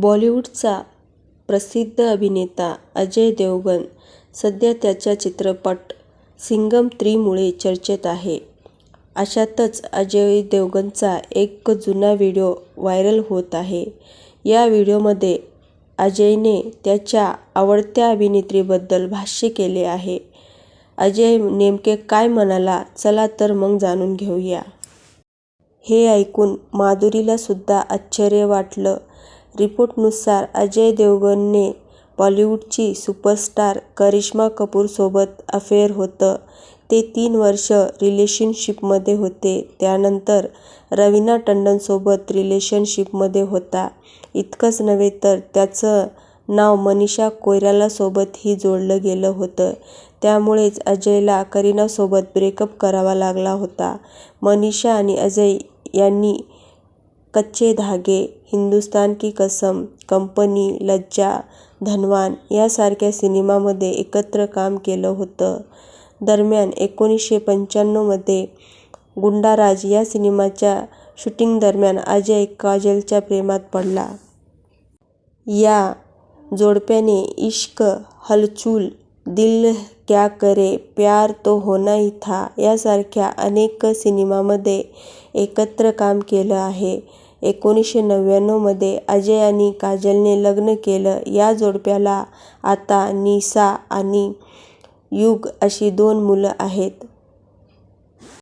बॉलिवूडचा प्रसिद्ध अभिनेता अजय देवगण सध्या त्याच्या चित्रपट सिंघम थ्रीमुळे चर्चेत आहे. अशातच अजय देवगणचा एक जुना व्हिडिओ व्हायरल होत आहे. या व्हिडिओमध्ये अजयने त्याच्या आवडत्या अभिनेत्रीबद्दल भाष्य केले आहे. अजय नेमके काय म्हणाला चला तर मग जाणून घेऊया. हे ऐकून माधुरीला सुद्धा आश्चर्य वाटलं. रिपोर्टनुसार अजय देवगणने बॉलिवूडची सुपरस्टार करिश्मा कपूरसोबत अफेअर होतं. ते तीन वर्षं रिलेशनशिपमध्ये होते. त्यानंतर रवीना टंडनसोबत रिलेशनशिपमध्ये होता. इतकंच नव्हे तर त्याचं नाव मनीषा कोइरालासोबतही जोडलं गेलं होतं. त्यामुळेच अजयला करिनासोबत ब्रेकअप करावा लागला होता. मनीषा आणि अजय यांनी कच्चे धागे, हिंदुस्तान की कसम, कंपनी, लज्जा, धनवान यासारख्या सिनेमामध्ये एकत्र काम केलं होतं. दरम्यान एकोणीसशे पंच्याण्णवमध्ये गुंडाराज या सिनेमाच्या शूटिंगदरम्यान अजय काजलच्या प्रेमात पडला. या जोडप्याने इश्क, हलचूल, दिल क्या करे, प्यार तो होना ही था यासारख्या अनेक सिनेमांमध्ये एकत्र काम केलं आहे. एकोणीसशे नव्याण्णवमध्ये अजय आणि काजलने लग्न केलं. या जोडप्याला आता निशा आणि युग अशी दोन मुलं आहेत.